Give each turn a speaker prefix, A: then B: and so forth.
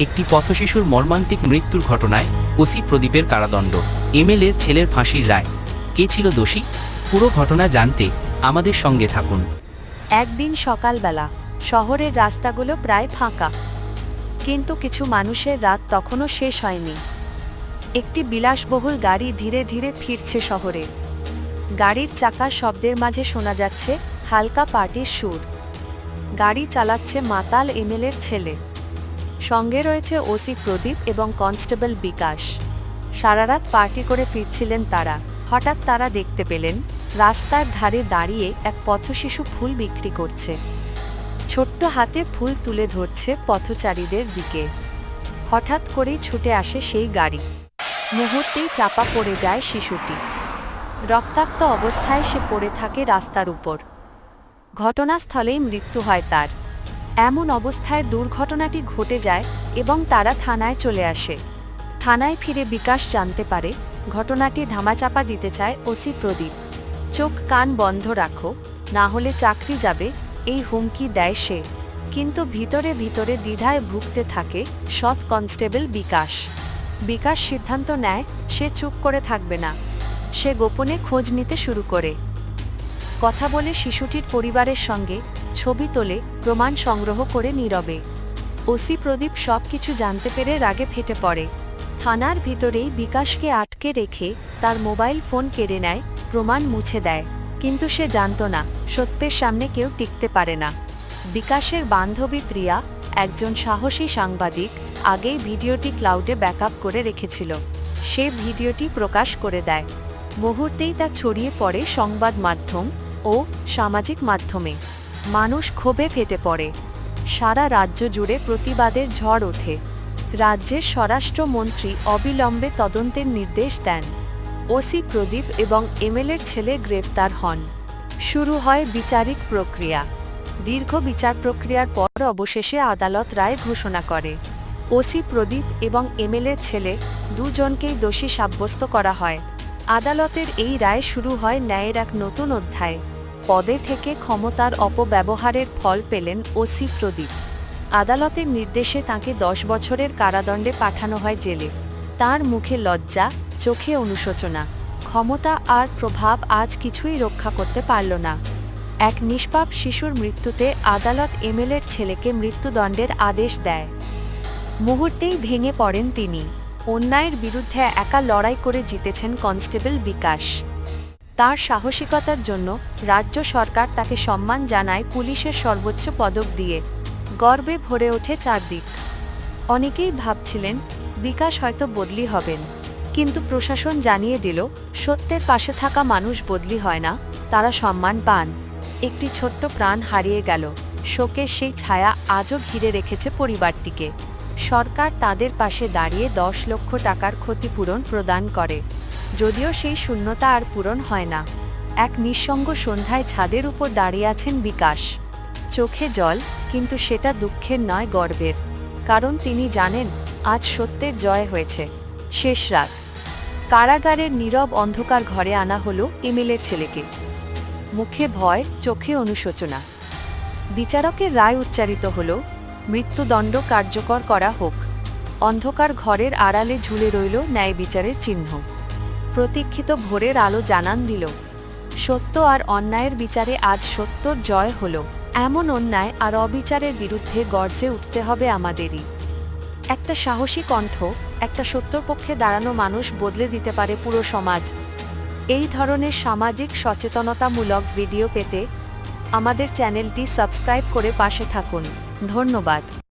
A: একটি পথশিশুর মর্মান্তিক মৃত্যুর ঘটনায় ওসি প্রদীপের কারাদণ্ড। এমএলএর ছেলের ফাঁসির রায়। কে ছিল দোষী? পুরো ঘটনা জানতে আমাদের সঙ্গে থাকুন।
B: একদিন সকালবেলা শহরের রাস্তাগুলো প্রায় ফাঁকা। কিন্তু কিছু মানুষের রাত তখনও শেষ হয়নি। একটি বিলাসবহুল গাড়ি ধীরে ধীরে ফিরছে শহরে। গাড়ির চাকার শব্দের মাঝে শোনা যাচ্ছে হালকা পার্টির সুর। গাড়ি চালাচ্ছে মাতাল এমএলএর ছেলে। সঙ্গে রয়েছে ওসি প্রদীপ এবং কনস্টেবল বিকাশ। সারারাত পার্টি করে ফিরছিলেন তারা। হঠাৎ তারা দেখতে পেলেন, রাস্তার ধারে দাঁড়িয়ে এক পথশিশু ফুল বিক্রি করছে। ছোট্ট হাতে ফুল তুলে ধরছে পথচারীদের দিকে। হঠাৎ করেই ছুটে আসে সেই গাড়ি। মুহূর্তেই চাপা পড়ে যায় শিশুটি। রক্তাক্ত অবস্থায় সে পড়ে থাকে রাস্তার উপর। ঘটনাস্থলেই মৃত্যু হয় তার। এমন অবস্থায় দুর্ঘটনাটি ঘটে যায় এবং তারা থানায় চলে আসে। থানায় ফিরে বিকাশ জানতে পারে, ঘটনাটি ধামাচাপা দিতে চায় ওসি প্রদীপ। চোখ কান বন্ধ রাখো, না হলে চাকরি যাবে, এই হুমকি দেয় সে। কিন্তু ভিতরে ভিতরে দ্বিধায় ভুগতে থাকে সৎ কনস্টেবল বিকাশ। বিকাশ সিদ্ধান্ত নেয়, সে চুপ করে থাকবে না। সে গোপনে খোঁজ নিতে শুরু করে। কথা বলে শিশুটির পরিবারের সঙ্গে ছবি তোলে, প্রমাণ সংগ্রহ করে নীরবে। ওসি প্রদীপ সব কিছু জানতে পেরে রাগে ফেটে পড়ে। থানার ভিতরেই বিকাশকে আটকে রেখে তার মোবাইল ফোন কেড়ে নেয়, প্রমাণ মুছে দেয়। কিন্তু সে জানত না, সত্যের সামনে কেউ টিকতে পারে না। বিকাশের বান্ধবী প্রিয়া, একজন সাহসী সাংবাদিক, আগেই ভিডিওটি ক্লাউডে ব্যাকআপ করে রেখেছিল। সে ভিডিওটি প্রকাশ করে দেয়। মুহূর্তেই তা ছড়িয়ে পড়ে সংবাদ মাধ্যম ও সামাজিক মাধ্যমে। মানুষ ক্ষোভে ফেটে পড়ে। সারা রাজ্য জুড়ে প্রতিবাদের ঝড় ওঠে। রাজ্যের স্বরাষ্ট্রমন্ত্রী অবিলম্বে তদন্তের নির্দেশ দেন। ওসি প্রদীপ এবং এমএলএর ছেলে গ্রেফতার হন। শুরু হয় বিচারিক প্রক্রিয়া। দীর্ঘ বিচার প্রক্রিয়ার পর অবশেষে আদালত রায় ঘোষণা করে। ওসি প্রদীপ এবং এমএলএর ছেলে দুজনকেই দোষী সাব্যস্ত করা হয়। আদালতের এই রায় শুরু হয় ন্যায়ের এক নতুন অধ্যায়। পদে থেকে ক্ষমতার অপব্যবহারের ফল পেলেন ওসি প্রদীপ। আদালতের নির্দেশে তাকে দশ বছরের কারাদণ্ডে পাঠানো হয় জেলে। তার মুখে লজ্জা, চোখে অনুশোচনা। ক্ষমতা আর প্রভাব আজ কিছুই রক্ষা করতে পারল না। এক নিষ্পাপ শিশুর মৃত্যুতে আদালত এমএলএর ছেলেকে মৃত্যুদণ্ডের আদেশ দেয়। মুহূর্তেই ভেঙে পড়েন তিনি। অন্যায়ের বিরুদ্ধে একা লড়াই করে জিতেছেন কনস্টেবল বিকাশ। তার সাহসিকতার জন্য রাজ্য সরকার তাকে সম্মান জানায় পুলিশের সর্বোচ্চ পদক দিয়ে। গর্বে ভরে ওঠে চারদিক। অনেকেই ভাবছিলেন, বিকাশ হয়তো বদলি হবেন। কিন্তু প্রশাসন জানিয়ে দিল, সত্যের পাশে থাকা মানুষ বদলি হয় না, তারা সম্মান পান। একটি ছোট্ট প্রাণ হারিয়ে গেল। শোকের সেই ছায়া আজও ঘিরে রেখেছে পরিবারটিকে। সরকার তাদের পাশে দাঁড়িয়ে দশ লক্ষ টাকার ক্ষতিপূরণ প্রদান করে। যদিও সেই শূন্যতা আর পূরণ হয় না। এক নিঃসঙ্গ সন্ধ্যায় ছাদের উপর দাঁড়িয়ে আছেন বিকাশ। চোখে জল, কিন্তু সেটা দুঃখের নয়, গর্বের। কারণ তিনি জানেন, আজ সত্যের জয় হয়েছে। শেষ রাত। কারাগারের নীরব অন্ধকার ঘরে আনা হলো এমএলএ ছেলেকে। মুখে ভয়, চোখে অনুশোচনা। বিচারকের রায় উচ্চারিত হল, মৃত্যুদণ্ড কার্যকর করা হোক। অন্ধকার ঘরের আড়ালে ঝুলে রইল ন্যায় বিচারের চিহ্ন। প্রতীক্ষিত ভোরের আলো জানান দিল, সত্য আর অন্যায়ের বিচারে আজ সত্যর জয় হল। এমন অন্যায় আর অবিচারের বিরুদ্ধে গর্জে উঠতে হবে আমাদেরই। একটা সাহসী কণ্ঠ, একটা সত্যর পক্ষে দাঁড়ানো মানুষ বদলে দিতে পারে পুরো সমাজ। এই ধরনের সামাজিক সচেতনতামূলক ভিডিও পেতে আমাদের চ্যানেলটি সাবস্ক্রাইব করে পাশে থাকুন। ধন্যবাদ।